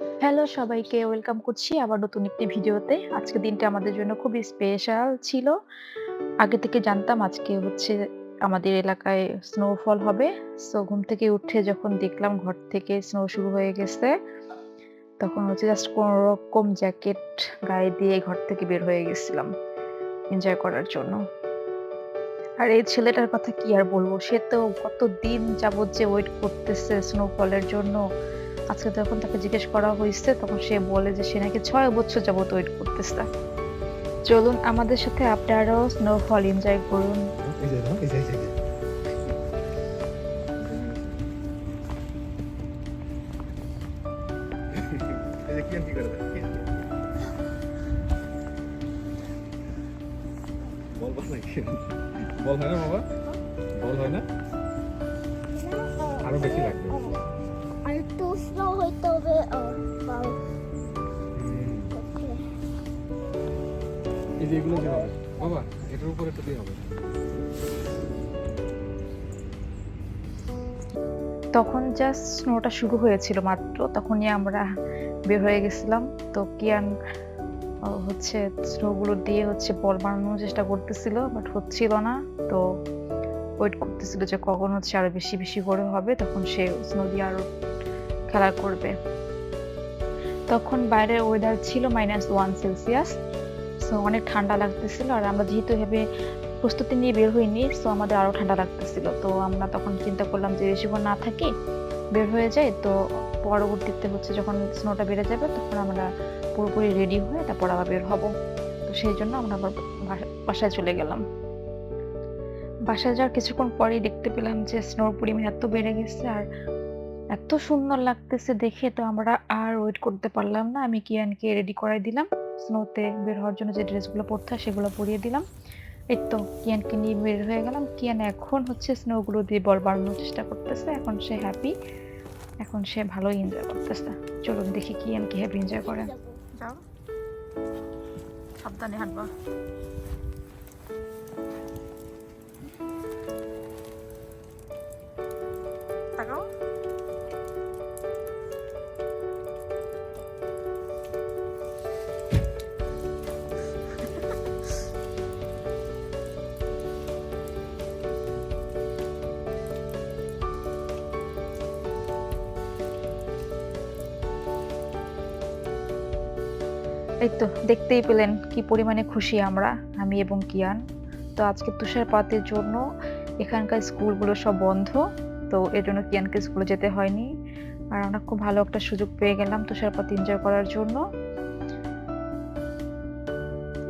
Hello সবাইকে welcome করছি আবার নতুন একটি ভিডিওতে। আজকের দিনটা আমাদের জন্য খুবই স্পেশাল ছিল। আগে থেকে জানতাম আজকে হচ্ছে আমাদের এলাকায় স্নোফল হবে। সো ঘুম থেকে উঠে যখন দেখলাম ঘর থেকে স্নো শুরু হয়ে গেছে, তখন হচ্ছে জাস্ট কোনো রকম জ্যাকেট গায়ে দিয়ে ঘর থেকে বের হয়ে গেছিলাম এনজয় করার জন্য। আর এই ছেলেটার কথা কি আর বলব? সে তো কত দিন যাবৎ যে ওয়েট করতেছে স্নোফলের জন্য। আজকে যখন তাকে জিজ্ঞেস করা হয়েছে, তখন সে বলে যে সে নাকি ছয় বছর যাবৎ ওয়েট করতেছে। চলুন আমাদের সাথে আপনারাও স্নোফল এনজয় করুন। বল হয় না বাবা? বল হয় না? আরও বেশি লাগবে। এগুলো হবে। বাবা, এটার উপর একটা দিয়ে হবে। তখন জাস্ট স্নোটা শুরু হয়েছিল মাত্র। তখনই আমরা বের হয়ে গেছিলাম। তো কিয়ান হচ্ছে স্নোগুলো দিয়ে হচ্ছে বল বানানোর চেষ্টা করতেছিল বাট হচ্ছিল না। তো ওয়েট করতেছিল যে কখন হচ্ছে আরও বেশি, বেশি করে হবে তখন সে স্নো দিয়ে আরও খেলা করবে। তখন বাইরের ওয়েদার ছিল মাইনাস ওয়ান সেলসিয়াস। সো অনেক ঠান্ডা লাগতেছিল আর আমরা যেহেতু এভাবে প্রস্তুতি নিয়ে বের হইনি সো আমাদের আরও ঠান্ডা লাগতেছিল। তো আমরা তখন চিন্তা করলাম যে বেশিক্ষণ না থাকি, বের হয়ে যাই। তো পরবর্তীতে হচ্ছে যখন স্নোটা বেড়ে যাবে তখন আমরা পুরোপুরি রেডি হয়ে তারপর আবার বের হব। তো সেই জন্য আমরা আবার বাসায় চলে গেলাম। বাসায় যাওয়ার কিছুক্ষণ পরেই দেখতে পেলাম যে স্নোর পরিমাণ এত বেড়ে গেছে আর এত সুন্দর লাগতেছে দেখে তো আমরা আর ওয়েট করতে পারলাম না। আমি কিয়ানকে রেডি করাই দিলাম। স্নোতে বের হওয়ার জন্য যে ড্রেসগুলো পরতে হয় সেগুলো পরিয়ে দিলাম। এই তো কিয়ানকে নিয়ে বের হয়ে গেলাম। কিয়ান এখন হচ্ছে স্নোগুলো দিয়ে বল বাড়ানোর চেষ্টা করতেছে। এখন সে হ্যাপি। এখন সে ভালো এনজয় করতেছে। চলুন দেখি কিয়ান হ্যাপি এনজয় করে। যাও। সাবধানে হাঁটবা। এই তো দেখতেই পেলেন কি পরিমাণে খুশি আমরা, আমি এবং কিয়ান। তো আজকে তুষারপাতের জন্য এখানকার স্কুলগুলো সব বন্ধ। তো এজন্য কিয়ানকে স্কুলে যেতে হয়নি। আর আমরা খুব ভালো একটা সুযোগ পেয়ে গেলাম তুষারপাত এনজয় করার জন্য।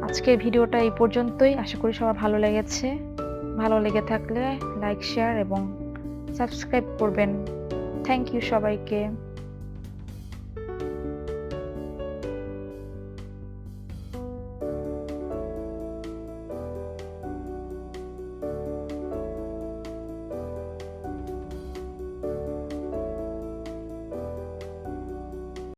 আজকের ভিডিওটা এই পর্যন্তই। আশা করি সবার ভালো লেগেছে। ভালো লেগে থাকলে লাইক, শেয়ার এবং সাবস্ক্রাইব করবেন। থ্যাংক ইউ সবাইকে।